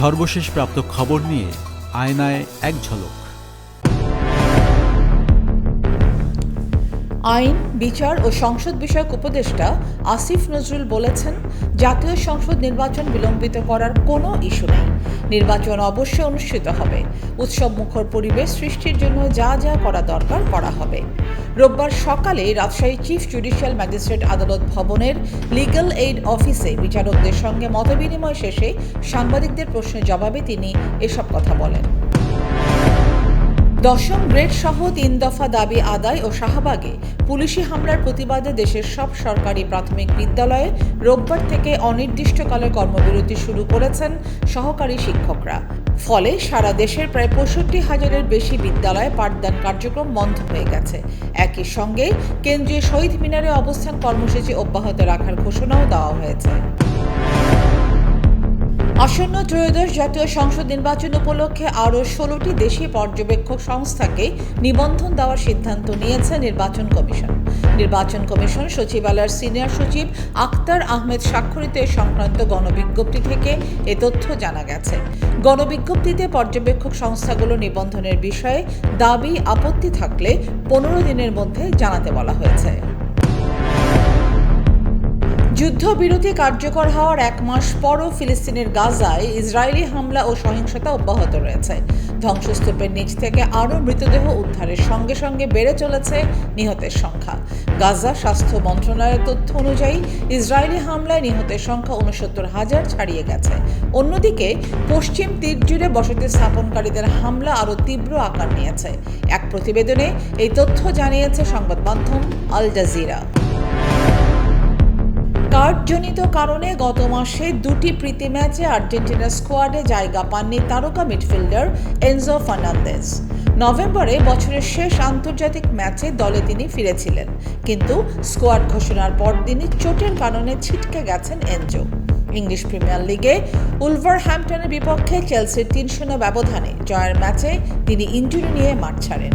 সর্বশেষ প্রাপ্ত খবর নিয়ে আয়নায় এক ঝলক। আইন, বিচার ও সংসদ বিষয়ক উপদেষ্টা আসিফ নজরুল বলেছেন, জাতীয় সংসদ নির্বাচন বিলম্বিত করার কোনো ইস্যু নেই। নির্বাচন অবশ্যই অনুষ্ঠিত হবে। উৎসব মুখর পরিবেশ সৃষ্টির জন্য যা যা করা দরকার করা হবে। রোববার সকালে রাজশাহী চিফ জুডিশিয়াল ম্যাজিস্ট্রেট আদালত ভবনের লিগ্যাল এইড অফিসে বিচারকদের সঙ্গে মতবিনিময় শেষে সাংবাদিকদের প্রশ্নের জবাবে তিনি এসব কথা বলেন। দশম গ্রেড সহ তিন দফা দাবি আদায় ও শাহবাগে পুলিশি হামলার প্রতিবাদে দেশের সব সরকারি প্রাথমিক বিদ্যালয়ে রোববার থেকে অনির্দিষ্টকালের কর্মবিরতি শুরু করেছেন সহকারী শিক্ষকরা। ফলে সারা দেশের প্রায় পঁয়ষট্টি হাজারের বেশি বিদ্যালয়ে পাঠদান কার্যক্রম বন্ধ হয়ে গেছে। একই সঙ্গে কেন্দ্রীয় শহীদ মিনারে অবস্থান কর্মসূচি অব্যাহত রাখার ঘোষণাও দেওয়া হয়েছে। আসন্ন ত্রয়োদশ জাতীয় সংসদ নির্বাচন উপলক্ষে আরও ষোলোটি দেশি পর্যবেক্ষক সংস্থাকে নিবন্ধন দেওয়ার সিদ্ধান্ত নিয়েছে নির্বাচন কমিশন। নির্বাচন কমিশন সচিবালয়ের সিনিয়র সচিব আক্তার আহমেদ স্বাক্ষরিত এ সংক্রান্ত গণবিজ্ঞপ্তি থেকে এ তথ্য জানা গেছে। গণবিজ্ঞপ্তিতে পর্যবেক্ষক সংস্থাগুলো নিবন্ধনের বিষয়ে দাবি, আপত্তি থাকলে পনেরো দিনের মধ্যে জানাতে বলা হয়েছে। যুদ্ধবিরতি কার্যকর হওয়ার এক মাস পরও ফিলিস্তিনের গাজায় ইসরায়েলি হামলা ও সহিংসতা অব্যাহত রয়েছে। ধ্বংসস্তূপের নিচ থেকে আরও মৃতদেহ উদ্ধারের সঙ্গে সঙ্গে বেড়ে চলেছে নিহতের সংখ্যা। গাজা স্বাস্থ্য মন্ত্রণালয়ের তথ্য অনুযায়ী, ইসরায়েলি হামলায় নিহতের সংখ্যা উনসত্তর হাজার ছাড়িয়ে গেছে। অন্যদিকে, পশ্চিম তীর জুড়ে বসতি স্থাপনকারীদের হামলা আরও তীব্র আকার নিয়েছে। এক প্রতিবেদনে এই তথ্য জানিয়েছে সংবাদ মাধ্যম আল জাজিরা কার্ডজনিত কারণে গত মাসে দুটি প্রীতি ম্যাচে আর্জেন্টিনার স্কোয়াডে জায়গা পাননি তারকা মিডফিল্ডার এনজো ফার্নান্দেজ। নভেম্বরে বছরের শেষ আন্তর্জাতিক ম্যাচে দলে তিনি ফিরেছিলেন, কিন্তু স্কোয়াড ঘোষণার পর তিনি চোটের কারণে ছিটকে গেছেন এনজো। ইংলিশ প্রিমিয়ার লিগে উলভার হ্যাম্পটনের বিপক্ষে চেলসির তিন শূন্য ব্যবধানে জয়ের ম্যাচে তিনি ইঞ্জুরি নিয়ে মাঠ ছাড়েন।